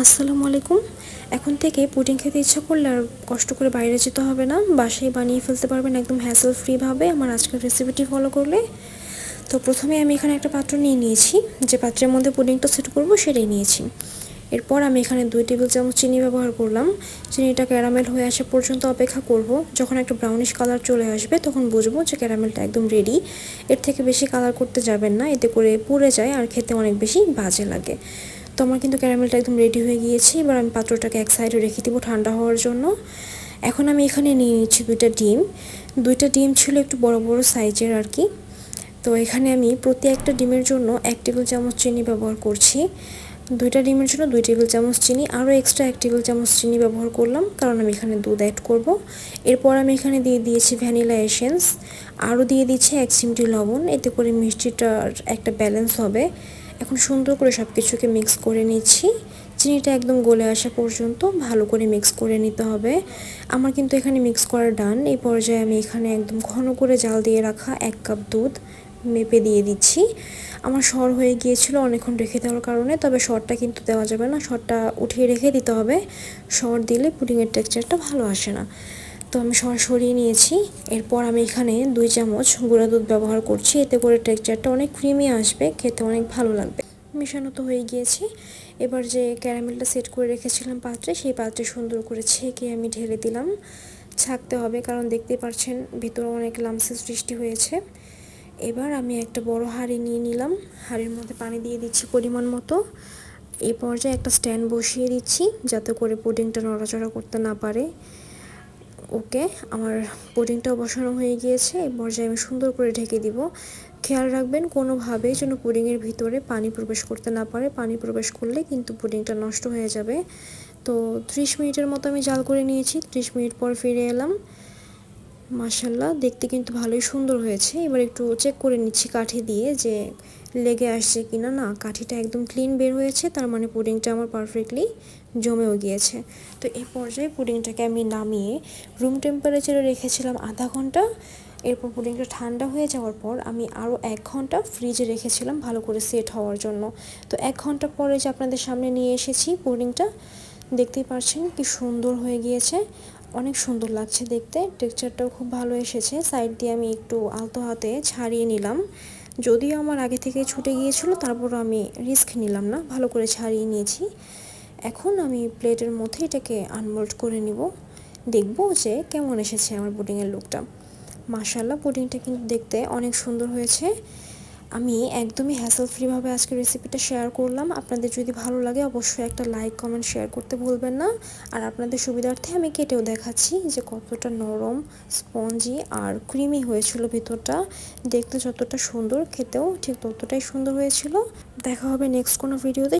আসসালামু আলাইকুম। এখন থেকে পুডিং খেতে ইচ্ছা করলে আর কষ্ট করে বাইরে যেতে হবে না। বাসায় বানিয়ে ফেলতে পারবেন একদম হ্যাসেল ফ্রিভাবে আমার আজকের রেসিপিটি ফলো করলে। তো প্রথমে আমি এখানে একটা পাত্র নিয়ে নিয়েছি। যে পাত্রের মধ্যে পুডিংটা সেট করব সেটাই নিয়েছি। এরপর আমি এখানে দুই টেবিল চামচ চিনি ব্যবহার করলাম। চিনিটা ক্যারামেল হয়ে আসা পর্যন্ত অপেক্ষা করব। যখন একটা ব্রাউনিশ কালার চলে আসবে তখন বুঝব যে ক্যারামেলটা একদম রেডি এর থেকে বেশি কালার করতে যাবেন না। এতে করে পুড়ে যায় আর খেতে অনেক বেশি বাজে লাগে। তো আমার কিন্তু ক্যারামেলটা একদম রেডি হয়ে গিয়েছে। এবার আমি পাত্রটাকে এক সাইডে রেখে দিব ঠান্ডা হওয়ার জন্য। এখন আমি এখানে নিয়ে নিচ্ছি দুইটা ডিম। দুইটা ডিম ছিল একটু বড় বড় সাইজের আর কি তো এখানে আমি প্রতি একটা ডিমের জন্য এক টেবিল চামচ চিনি ব্যবহার করছি। দুইটা ডিমের জন্য দুই টেবিল চামচ চিনি। আরও এক্সট্রা এক টেবিল চামচ চিনি ব্যবহার করলাম, কারণ আমি এখানে দুধ অ্যাড করব। এরপর আমি এখানে দিয়ে দিয়েছি ভ্যানিলা এসেন্স আরও দিয়ে দিচ্ছি এক চিমটি লবণ। এতে করে মিষ্টিটার একটা ব্যালেন্স হবে। এখন সুন্দর করে সব কিছুকে মিক্স করে নিচ্ছি। চিনিটা একদম গলে আসা পর্যন্ত ভালো করে মিক্স করে নিতে হবে। আমার কিন্তু এখানে মিক্স করা ডান এই পর্যায়ে আমি এখানে একদম ঘন করে জাল দিয়ে রাখা এক কাপ দুধ মেপে দিয়ে দিচ্ছি। আমার সর হয়ে গিয়েছিল অনেকক্ষণ রেখে দেওয়ার কারণে, তবে সরটা কিন্তু দেওয়া যাবে না। সরটা উঠিয়ে রেখে দিতে হবে। সর দিলে পুডিংয়ের টেক্সচারটা ভালো আসে না। তো আমি সর সরিয়ে নিয়েছি। এরপর আমি এখানে দুই চামচ গুঁড়া দুধ ব্যবহার করছি। এতে করে টেক্সচারটা অনেক ক্রিমি আসবে, খেতে অনেক ভালো লাগবে। মেশানো তো হয়ে গিয়েছে। এবার যে ক্যারামেলটা সেট করে রেখেছিলাম পাত্রে, সেই পাত্রে সুন্দর করে ছেঁকে আমি ঢেলে দিলাম। ছাকতে হবে, কারণ দেখতে পাচ্ছেন ভিতরে অনেক লামসের সৃষ্টি হয়েছে। এবার আমি একটা বড় হাঁড়ি নিয়ে নিলাম। হাঁড়ির মধ্যে পানি দিয়ে দিচ্ছি পরিমাণ মতো। এই পর্যায়ে একটা স্ট্যান্ড বসিয়ে দিচ্ছি, যাতে করে পুডিংটা নড়াচড়া করতে না পারে। ওকে আমার পুডিংটাও বসানো হয়ে গিয়েছে, এই পর্যায়ে আমি সুন্দর করে ঢেকে দিব। খেয়াল রাখবেন, কোনোভাবেই যেন পুডিংয়ের ভিতরে পানি প্রবেশ করতে না পারে। পানি প্রবেশ করলে কিন্তু পুডিংটা নষ্ট হয়ে যাবে। তো ত্রিশ মিনিটের মতো আমি জাল করে নিয়েছি, ত্রিশ মিনিট পর ফিরে এলাম। মাসাল্লাহ দেখতে কিন্তু ভালোই সুন্দর হয়েছে। এবার একটু চেক করে নিচ্ছি কাঠি দিয়ে যে লেগে আসছে কিনা। না, কাঠিটা একদম ক্লিন বের হয়েছে, তার মানে পুডিংটা আমার পারফেক্টলি জমেও গিয়েছে। তো এই পর্যায়ে পুডিংটাকে আমি নামিয়ে রুম টেম্পারেচারে রেখেছিলাম আধা ঘণ্টা। এরপর পুডিংটা ঠান্ডা হয়ে যাওয়ার পর আমি আরও এক ঘণ্টা ফ্রিজে রেখেছিলাম ভালো করে সেট হওয়ার জন্য। তো এক ঘণ্টা পরে যে আপনাদের সামনে নিয়ে এসেছি পুডিংটা, দেখতেই পাচ্ছেন কি সুন্দর হয়ে গিয়েছে। অনেক সুন্দর লাগছে দেখতে। টেক্সচারটাও খুব ভালো এসেছে। সাইড দিয়ে আমি একটু আলতো হাতে ছাড়িয়ে নিলাম। যদিও আমার আগে থেকে ছুটে গিয়েছিল, তারপর আমি রিস্ক নিলাম না। ভালো করে ছাড়িয়ে নিয়েছি। এখন আমি প্লেটের মধ্যে এটাকে আনমোল্ড করে নিব। দেখব যে কেমন এসেছে আমার পুডিংয়ের লুকটা। মাশাল্লাহ পুডিংটা কিন্তু দেখতে অনেক সুন্দর হয়েছে। আমি একদমই হ্যাসেল ফ্রিভাবে আজকে রেসিপিটা শেয়ার করলাম। আপনাদের যদি ভালো লাগে, অবশ্যই একটা লাইক কমেন্ট শেয়ার করতে ভুলবেন না। আর আপনাদের সুবিধার্থে আমি কেটেও দেখাচ্ছি যে কতটা নরম স্পঞ্জি আর ক্রিমি হয়েছিল ভিতরটা। দেখতে যতটা সুন্দর, খেতেও ঠিক ততটাই সুন্দর হয়েছিল। দেখা হবে নেক্সট কোনো ভিডিওতে